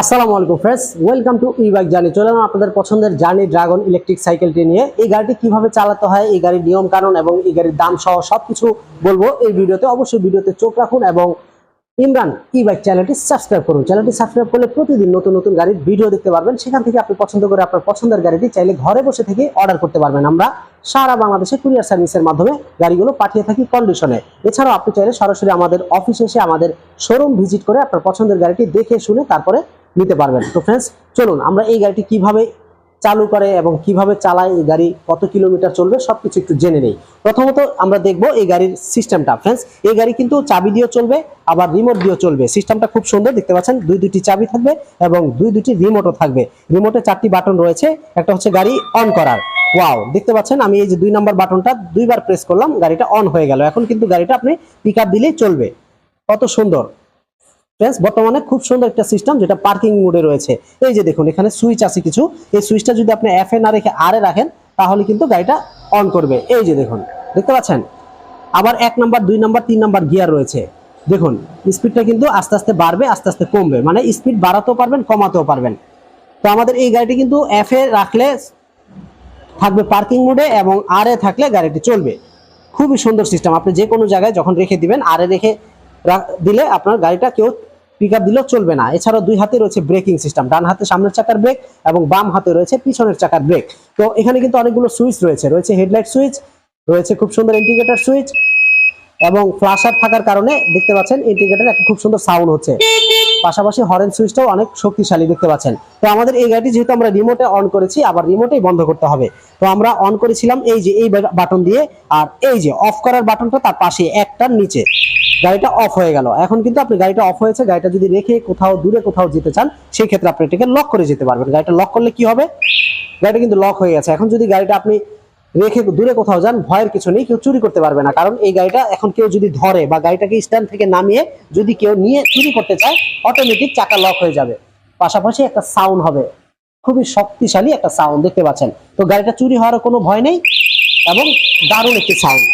আসসালামু আলাইকুম friends welcome to e bike journey চলে আপনাদের পছন্দের জার্নি ড্রাগন ইলেকট্রিক সাইকেলটি নিয়ে এই গাড়িটি কীভাবে চালাতে হয়, এই গাড়ির নিয়ম কানুন এবং এই গাড়ির দাম সহ সবকিছু বলব। এই ভিডিওতে অবশ্যই ভিডিওতে চোখ রাখুন এবং ইমরান ই বাইক চ্যানেলটি সাবস্ক্রাইব করুন। চ্যানেলটি সাবস্ক্রাইব করলে প্রতিদিন নতুন নতুন গাড়ির ভিডিও দেখতে পারবেন। সেখান থেকে আপনি পছন্দ করে আপনার পছন্দের গাড়িটি চাইলে ঘরে বসে থেকে অর্ডার করতে পারবেন। আমরা সারা বাংলাদেশে কুরিয়ার সার্ভিসের মাধ্যমে গাড়িগুলো পাঠিয়ে থাকি কন্ডিশনে এছাড়াও আপনি চাইলে সরাসরি আমাদের অফিসে এসে আমাদের শোরুম ভিজিট করে আপনার পছন্দের গাড়িটি দেখে শুনে তারপরে নিতে পারবেন। তো ফ্রেন্ডস চলুন আমরা এই গাড়িটি কীভাবে চালু করে এবং কীভাবে চালায়, এই গাড়ি কত কিলোমিটার চলবে সবকিছু একটু জেনে নেই। প্রথমত আমরা দেখব এই গাড়ির সিস্টেমটা ফ্রেন্ডস এই গাড়ি কিন্তু চাবি দিয়েও চলবে, আবার রিমোট দিয়েও চলবে। সিস্টেমটা খুব সুন্দর, দেখতে পাচ্ছেন, দুই দুটি চাবি থাকবে এবং দুই দুটি রিমোটও থাকবে। রিমোটে চারটি বাটন রয়েছে, একটা হচ্ছে গাড়ি অন করার। ওয়াও দেখতে পাচ্ছেন, আমি এই যে দুই নম্বর বাটনটা দুইবার প্রেস করলাম, গাড়িটা অন হয়ে গেল। এখন কিন্তু গাড়িটা আপনি পিক দিলেই চলবে। কত সুন্দর। ফ্রেন্ডস বর্তমানে খুব সুন্দর একটা সিস্টেম যেটা পার্কিং মোডে রয়েছে। এই যে দেখুন, এখানে সুইচ আছে কিছু। এই সুইচটা যদি আপনি এফ এ না রেখে আর এ রাখেন, তাহলে কিন্তু গাড়িটা অন করবে। এই যে দেখুন, দেখতে পাচ্ছেন? আবার এক নাম্বার দুই নাম্বার তিন নাম্বার গিয়ার রয়েছে। দেখুন স্পিডটা কিন্তু আস্তে আস্তে বাড়বে, আস্তে আস্তে কমবে। মানে স্পিড বাড়াতেও পারবেন, কমাতেও পারবেন। তো আমাদের এই গাড়িটি কিন্তু এফ এ রাখলে থাকবে পার্কিং মোডে এবং আর এ থাকলে গাড়িটি চলবে। খুবই সুন্দর সিস্টেম আপনি যে কোনো জায়গায় যখন রেখে দিবেন আর এ রেখে দিলে আপনার গাড়িটা কেউ পিক আপ দিলেও চলবে না। এছাড়াও দুই হাতে রয়েছে ব্রেকিং সিস্টেম ডান হাতে সামনের চাকার ব্রেক এবং বাম হাতে রয়েছে পিছনের চাকার ব্রেক তো এখানে কিন্তু অনেকগুলো সুইচ রয়েছে রয়েছে হেডলাইট সুইচ রয়েছে খুব সুন্দর ইন্ডিকেটর সুইচ এবং ফ্লাশার থাকার কারণে দেখতে পাচ্ছেন ইন্ডিকেটর একটা খুব সুন্দর সাউন্ড হচ্ছে। পাশাপাশি হরেন সুইচটাও অনেক শক্তিশালী দেখতে পাচ্ছেন। তো আমাদের এই গাড়িটি যেহেতু আমরা রিমোটে অন করেছি, আবার রিমোটেই বন্ধ করতে হবে। তো আমরা অন করেছিলাম এই যে, এই বাটন দিয়ে, আর এই যে অফ করার বাটনটা তার পাশে একটার নিচে। গাড়িটা অফ হয়ে গেল। এখন কিন্তু আপনি গাড়িটা অফ হয়েছে, গাড়িটা যদি রেখে কোথাও দূরে কোথাও যেতে চান সেই ক্ষেত্রে আপনি এটাকে লক করে যেতে পারবেন। গাড়িটা লক করলে কি হবে? গাড়িটা কিন্তু লক হয়ে গেছে। এখন যদি গাড়িটা আপনি রেখে দূরে কোথাও যান, ভয়ের কিছু নেই, কেউ চুরি করতে পারবে না। কারণ এই গাড়িটা এখন কেউ যদি ধরে বা গাড়িটাকে স্ট্যান্ড থেকে নামিয়ে যদি কেউ নিয়ে চুরি করতে চায় অটোমেটিক চাকা লক হয়ে যাবে। পাশাপাশি একটা সাউন্ড হবে। খুবই শক্তিশালী একটা সাউন্ড দেখতে পাচ্ছেন। তো গাড়িটা চুরি হওয়ার কোনো ভয় নেই এবং দারুণ একটি সাউন্ড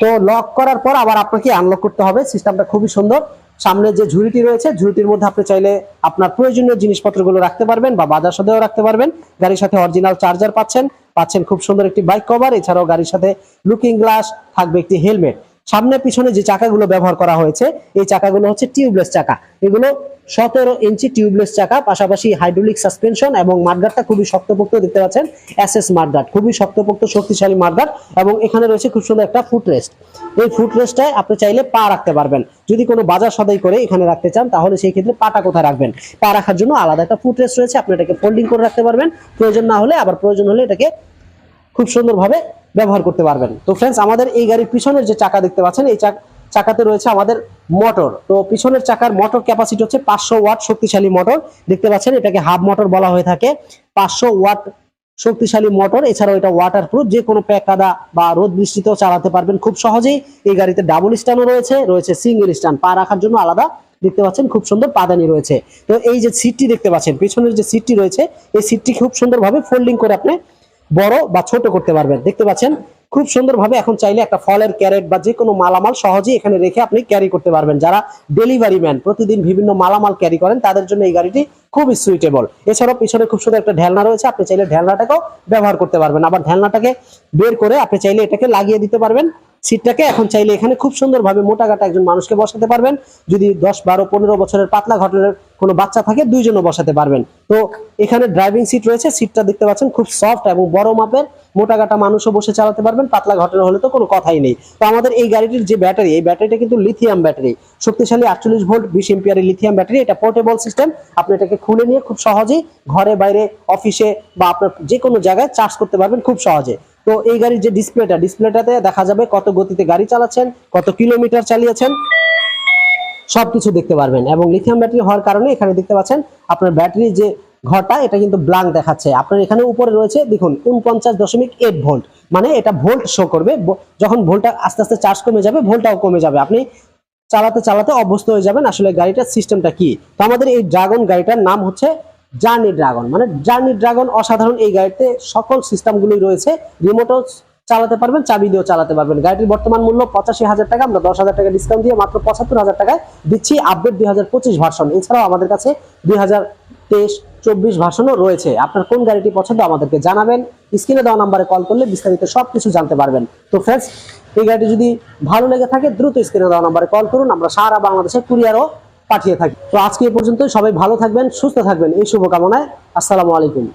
তো লক করার পর আবার আপনাকে আনলক করতে হবে। সিস্টেমটা খুবই সুন্দর। সামনে যে ঝুড়িটি রয়েছে, ঝুড়িটির মধ্যে আপনি চাইলে আপনার প্রয়োজনীয় জিনিসপত্রগুলো রাখতে পারবেন বা বাজার সাথেও রাখতে পারবেন। গাড়ির সাথে অরিজিনাল চার্জার পাচ্ছেন। পাচ্ছেন খুব সুন্দর একটি বাইক কভার এছাড়াও গাড়ির সাথে লুকিং গ্লাস থাকবে একটি হেলমেট সামনে পিছনে যে চাকাগুলো ব্যবহার করা হয়েছে, এই চাকাগুলো হচ্ছে টিউবলেস চাকা। এগুলো সতেরো ইঞ্চি টিউবলেস চাকা, পাশাপাশি হাইড্রোলিক সাসপেনশন এবং মাঠগাটটা খুবই শক্তপোক্ত দেখতে পাচ্ছেন এসএস মাঠগাট। খুবই শক্তপোক্ত, শক্তিশালী মাঠগাট এবং এখানে রয়েছে খুব সুন্দর একটা ফুট রেস্ট এই ফুট রেস্টটায় আপনি চাইলে পা রাখতে পারবেন। যদি কোনো বাজার সদাই করে এখানে রাখতে চান, তাহলে সেই ক্ষেত্রে পাটা কোথায় রাখবেন? পা রাখার জন্য আলাদা একটা ফুট রেস্ট রয়েছে, আপনি এটাকে ফোল্ডিং করে রাখতে পারবেন। প্রয়োজন না হলে, আবার প্রয়োজন হলে এটাকে খুব সুন্দরভাবে ব্যবহার করতে পারবেন। তো ফ্রেন্ডস আমাদের এই গাড়ির পিছনের যে চাকা দেখতে পাচ্ছেন, এই চাকাতে রয়েছে আমাদের মোটর তো পিছনের চাকার মোটর ক্যাপাসিটি হচ্ছে পাঁচশো ওয়াট শক্তিশালী মোটর দেখতে পাচ্ছেন, এটাকে হাফ মোটর বলা হয়ে থাকে। পাঁচশো ওয়াট শক্তিশালী মোটর এছাড়াও এটা ওয়াটার প্রুফ যে কোনো প্যাক কাদা বা রোদ বৃষ্টিতেও চালাতে পারবেন খুব সহজেই। এই গাড়িতে ডাবল স্ট্যান্ডও রয়েছে রয়েছে সিঙ্গেল স্ট্যান্ড পা রাখার জন্য আলাদা। দেখতে পাচ্ছেন, খুব সুন্দর পাদানি রয়েছে। তো এই যে সিটটি দেখতে পাচ্ছেন, পিছনের যে সিটটি রয়েছে, এই সিটটি খুব সুন্দরভাবে ফোল্ডিং করে আপনি বড় বা ছোট করতে পারবেন। দেখতে পাচ্ছেন? খুব সুন্দরভাবে এখন চাইলে একটা ফলের ক্যারেট বা যে কোনো মালামাল সহজেই এখানে রেখে আপনি ক্যারি করতে পারবেন। যারা ডেলিভারি ম্যান প্রতিদিন বিভিন্ন মালামাল ক্যারি করেন, তাদের জন্য এই গাড়িটি খুবই সুইটেবল এছাড়াও পিছনে খুব সুন্দর একটা ঢেলনা রয়েছে, আপনি চাইলে ঢেলনাটাকেও ব্যবহার করতে পারবেন। আবার ঢেলনাটাকে বের করে আপনি চাইলে এটাকে লাগিয়ে দিতে পারবেন। সিটটাকে এখন চাইলে এখানে খুব সুন্দরভাবে মোটা কাটা একজন মানুষকে বসাতে পারবেন। যদি দশ, বারো, পনেরো বছরের পাতলা ঘটনের কোনো বাচ্চা থাকে, দুইজনও বসাতে পারবেন। তো এখানে ড্রাইভিং সিট রয়েছে, সিটটা দেখতে পাচ্ছেন খুব সফট এবং বড় মাপের। মোটা কাটা মানুষও বসে চালাতে পারবেন, পাতলা ঘটনা হলে তো কোনো কথাই নেই। তো আমাদের এই গাড়িটির যে ব্যাটারি, এই ব্যাটারিটা কিন্তু লিথিয়াম ব্যাটারি শক্তিশালী আটচল্লিশ ভোল্ট বিশ এম্পিয়ারের লিথিয়াম ব্যাটারি এটা পোর্টেবল সিস্টেম আপনি এটাকে খুলে নিয়ে খুব সহজেই ঘরে, বাইরে অফিসে বা আপনার যে কোনো জায়গায় চার্জ করতে পারবেন খুব সহজে। তো এই গাড়ির যে ডিসপ্লেটা, ডিসপ্লেটাতে দেখা যাবে কত গতিতে গাড়ি চালাচ্ছেন, কত কিলোমিটার চালিয়েছেন, সবকিছু দেখতে পারবেন। এবং লিথিয়াম ব্যাটারি হওয়ার কারণে এখানে দেখতে পাচ্ছেন আপনার ব্যাটারির যে ঘরটা, এটা কিন্তু ব্ল্যাঙ্ক দেখাচ্ছে। আপনার এখানে উপরে রয়েছে, দেখুন, উনপঞ্চাশ দশমিক এইট ভোল্ট মানে এটা ভোল্ট শো করবে যখন ভোল্টটা আস্তে আস্তে চার্জ কমে যাবে ভোল্টটাও কমে যাবে। আপনি চালাতে চালাতে অভ্যস্ত হয়ে যাবেন আসলে গাড়িটার সিস্টেমটা কি। তো আমাদের এই ড্রাগন গাড়িটার নাম হচ্ছে জার্নি ড্রাগন মানে জার্নি ড্রাগন অসাধারণ এই গাড়িতে সকল সিস্টেমগুলোই রয়েছে। রিমোটও চালাতে পারবেন, চাবি দিয়েও চালাতে পারবেন। গাড়িটির বর্তমান মূল্য পঁচাশি হাজার টাকা। আমরা দশ হাজার টাকা ডিসকাউন্ট দিয়ে মাত্র পঁচাত্তর হাজার টাকায় দিচ্ছি আপডেট দুই হাজার পঁচিশ ভার্সন এছাড়াও আমাদের কাছে দুই হাজার তেইশ চব্বিশ ভার্সনও রয়েছে। আপনার কোন গাড়িটি পছন্দ আমাদেরকে জানাবেন। স্ক্রিনে দেওয়া নাম্বারে কল করলে বিস্তারিত সব কিছু জানতে পারবেন। তো ফ্রেন্ডস এই গাড়িটি যদি ভালো লেগে থাকে, দ্রুত স্ক্রিনে দেওয়া নাম্বারে কল করুন। আমরা সারা বাংলাদেশে কুরিয়ারও পাঠিয়ে থাকি। তো আজকে এ পর্যন্ত সবাই ভালো থাকবেন সুস্থ থাকবেন। এই শুভকামনায় আসসালামু আলাইকুম।